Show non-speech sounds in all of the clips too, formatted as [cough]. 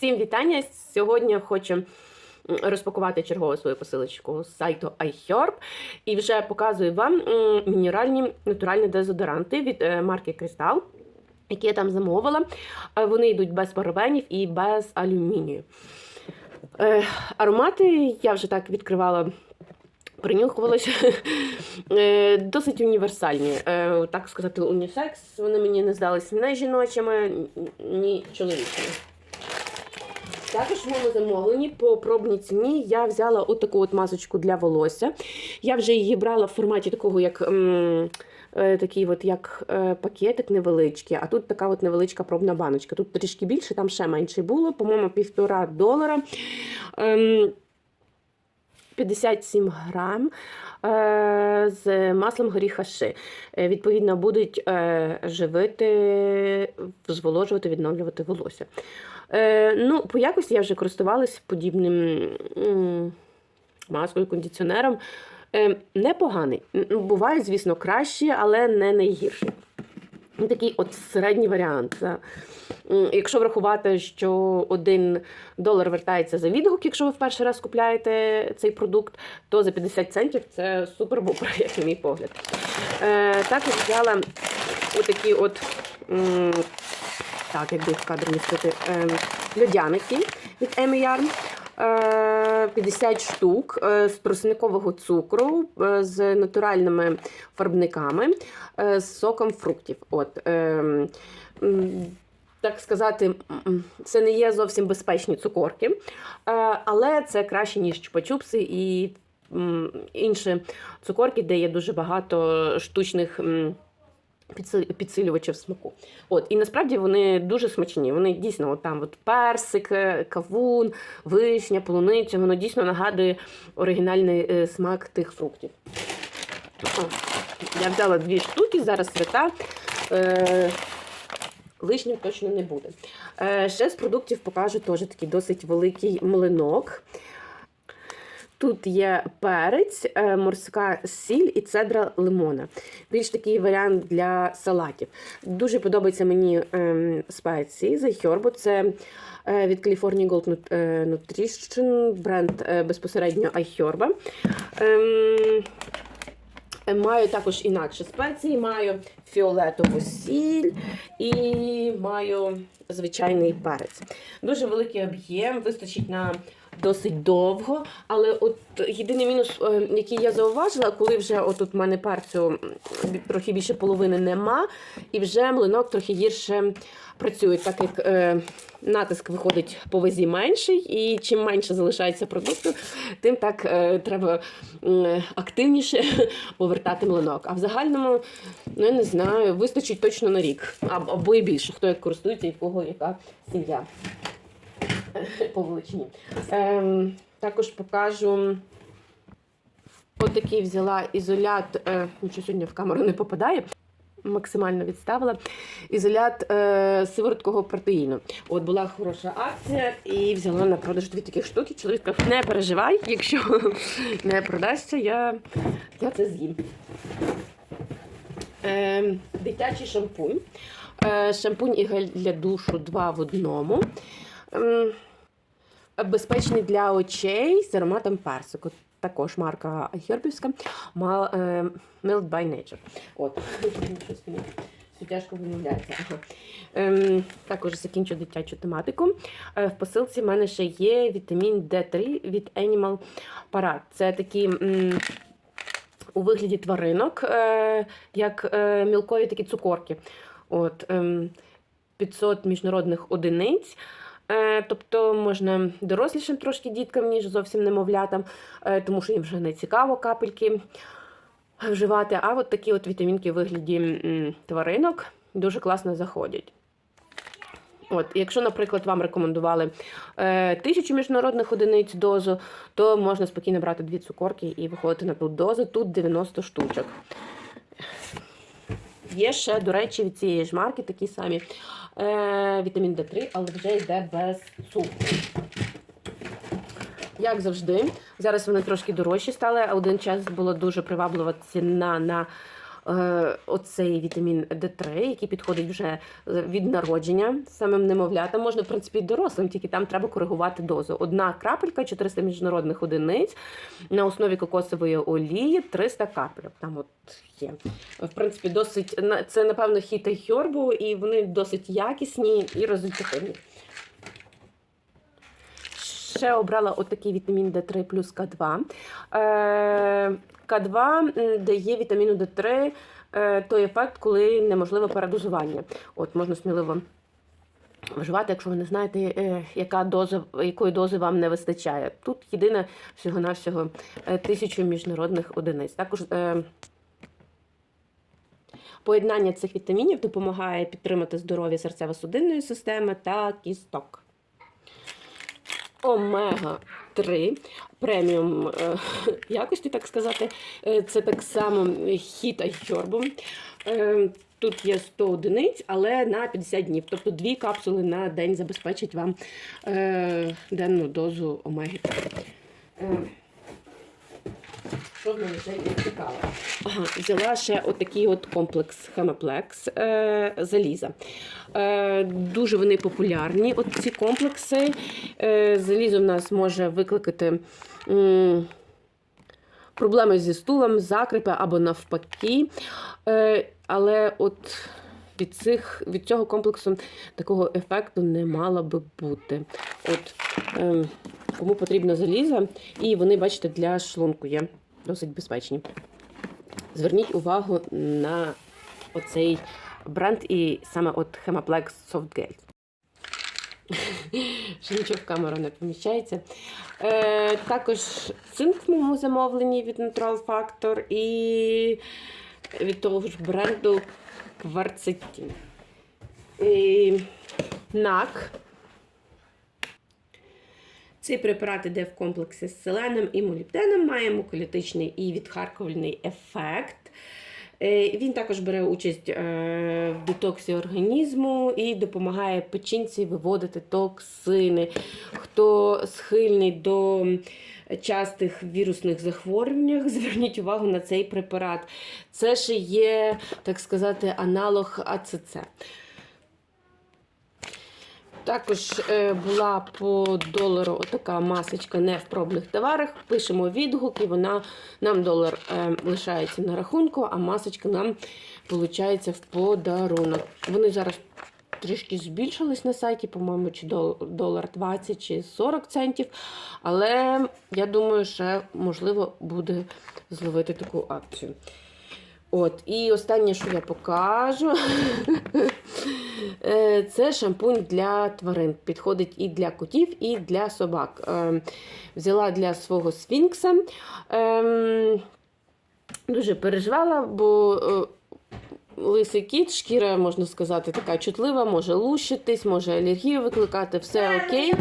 Всім вітання! Сьогодні хочу розпакувати чергову свою посилочку з сайту iHerb і вже показую вам мінеральні натуральні дезодоранти від е, марки Crystal, які я там замовила. Е, Вони йдуть без парабенів і без алюмінію. Е, Аромати я вже так відкривала. Принюхувалася [laughs] досить універсальні, так сказати, унісекс. Вони мені не здались ні жіночими, ні чоловічими. Також в моєму замовленні по пробній ціні я взяла отаку от масочку для волосся. Я вже її брала в форматі такого, як м, е, такий от, як е, пакетик невеличкий, а тут така от невеличка пробна баночка. Тут трішки більше, там ще менше було, по-моєму, півтора долара. Ем, 57 грам е, з маслом горіха ши. Е, Відповідно, будуть е, живити, зволожувати, відновлювати волосся. Е, ну, по якості я вже користувалась подібним маскою, кондиціонером. Е, непоганий. М, Буває, звісно, кращі, але не найгірші. Ну, Такий от середній варіант. Якщо врахувати, що один долар вертається за відгук, якщо ви в перший раз купляєте цей продукт, то за 50 центів це супер-бупер, [laughs] як на мій погляд. Е, також взяла отакі от. Так, як би в кадр містити, е, льодяники від Amy Yarn. Е, 50 штук е, з тростникового цукру е, з натуральними фарбниками, е, з соком фруктів. От, е, так сказати, це не є зовсім безпечні цукорки, але це краще, ніж чупа-чупси і інші цукорки, де є дуже багато штучних. Підсилювачів смаку. От, і насправді вони дуже смачні. Вони дійсно от там от персик, е, кавун, вишня, полуниця. Воно дійсно нагадує оригінальний е, смак тих фруктів. О, я взяла дві штуки, зараз свята. Е, лишнім точно не буде. Е, ще з продуктів покажу теж такий досить великий млинок. Тут є перець, е, морська сіль і цедра лимона. Більш такий варіант для салатів. Дуже подобається мені ем, спеції з iHerb. Це е, від California Gold е, Nutrition, бренд безпосередньо iHerb. Ем, Маю також інакші спеції, маю фіолетову сіль і маю звичайний перець. Дуже великий об'єм, вистачить на досить довго. Але от єдиний мінус, е, який я зауважила, коли вже отут в мене перцю трохи більше половини нема, і вже млинок трохи гірше працює, так як е, натиск виходить по вазі менший, і чим менше залишається продукту, тим так е, треба м, активніше [laughs] повертати млинок. А в загальному, ну я не знаю, вистачить точно на рік, або і більше, хто як користується і в кого яка сім'я [laughs] по величині. Ем, також покажу. Отакий взяла ізолят, е, нічого сьогодні в камеру не попадає. Максимально відставила ізолят е, сивороткого протеїну. От була хороша акція і взяла на продаж дві такі штуки. Чоловік сказав, не переживай, якщо [laughs] не продасться, я, я це з'їм. Е, дитячий шампунь. Е, шампунь і гель для душу два в одному. Ем, безпечний для очей з ароматом персику. Також марка Гербівська Mild by Nature. От, все тяжко вимовляється. Ем, також закінчу дитячу тематику. Е, в посилці в мене ще є вітамін D3 від Animal Parad. Це такі. у вигляді тваринок, е, як е, мілкові такі цукорки. От, ем, 500 міжнародних одиниць. Е, Тобто можна дорослішим трошки діткам, ніж зовсім немовлятам, е, тому що їм вже не цікаво капельки вживати. А от такі от вітамінки у вигляді тваринок дуже класно заходять. От, якщо, наприклад, вам рекомендували е, тисячу міжнародних одиниць дозу, то можна спокійно брати дві цукорки і виходити на ту дозу. Тут 90 штучок. Є ще, до речі, від цієї ж марки такі самі е, вітамін D3, але вже йде без цукру. Як завжди, зараз вони трошки дорожчі стали. а Один час була дуже приваблива ціна на оцей вітамін D3, який підходить вже від народження самим немовлятам. Можна, в принципі, і дорослим, тільки там треба коригувати дозу. Одна крапелька, 400 міжнародних одиниць на основі кокосової олії, 300 капель. Там от є. В принципі, досить це, напевно, хіта хьорбу, і вони досить якісні і результативні. Ще обрала отакий вітамін D3 плюс К2. Е, К2 дає вітаміну D3 е, той ефект, коли неможливе передозування. От можна сміливо вживати, якщо ви не знаєте, е, яка доза, якої дози вам не вистачає. Тут єдине всього-навсього тисячу міжнародних одиниць. Також поєднання цих вітамінів допомагає підтримати здоров'я серцево-судинної системи та кісток. Омега 3 преміум е, [laughs] якості, так сказати. Е, Це так само хіт айхьорбу. Е, Тут є 100 одиниць, але на 50 днів. Тобто дві капсули на день забезпечить вам денну дозу омеги 3. Е, що в мене ще є цікаве? Ага, взяла ще отакий от комплекс Хемаплекс е, заліза. Е, дуже вони популярні, от ці комплекси. Е, залізо в нас може викликати м, проблеми зі стулом, закрипи або навпаки. Е, але от від, цих, від цього комплексу такого ефекту не мало би бути. От, е, кому потрібно залізо, і вони, бачите, для шлунку є досить безпечні. Зверніть увагу на оцей бренд і саме от Hemaplex Soft Gel. [laughs] Ще нічого в камеру не поміщається. Е, також цинк в моєму замовленні від Natural Factor і від того ж бренду Кварцетін. І НАК. Цей препарат іде в комплексі з селеном і молібденом, має муколітичний і відхаркувальний ефект. Е, Він також бере участь е, в детоксі організму і допомагає печінці виводити токсини. Хто схильний до частих вірусних захворювань, [laughs] зверніть увагу на цей препарат. Це ще є, так сказати, аналог АЦЦ. Також е, була по долару така масочка не в пробних товарах. Пишемо відгук, і вона нам долар е, лишається на рахунку, а масочка нам виходить в подарунок. Вони зараз трішки збільшились на сайті, по-моєму, чи долар 20 чи 40 центів. Але я думаю, що можливо буде зловити таку акцію. От, і останнє, що я покажу, [laughs] це шампунь для тварин. Підходить і для котів, і для собак. Е, Взяла для свого сфінкса. Ем, Дуже переживала, бо е, лисий кіт, шкіра, можна сказати, така чутлива, може лущитись, може алергію викликати, все окей.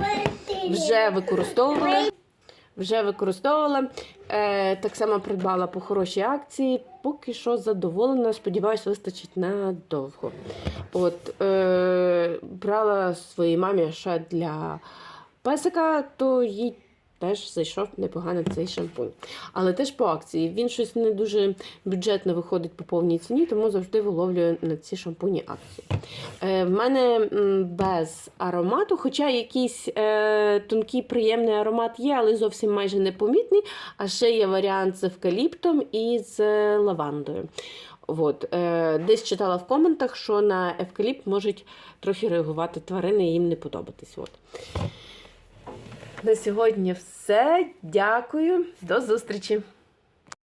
Вже використовувала. Вже використовувала. Е, так само придбала по хорошій акції. Поки що задоволена. сподіваюся, вистачить надовго. От, е, брала своїй мамі ще для песика, то їй теж зайшов непогано цей шампунь. Але теж по акції. Він щось не дуже бюджетно виходить по повній ціні, тому завжди виловлюю на ці шампуні акції. Е, в мене без аромату, хоча якийсь е, тонкий приємний аромат є, але зовсім майже непомітний. А ще є варіант з евкаліптом і з лавандою. От, е, десь читала в коментах, що на евкаліпт можуть трохи реагувати тварини і їм не подобатись. От. На сьогодні все. Дякую, до зустрічі!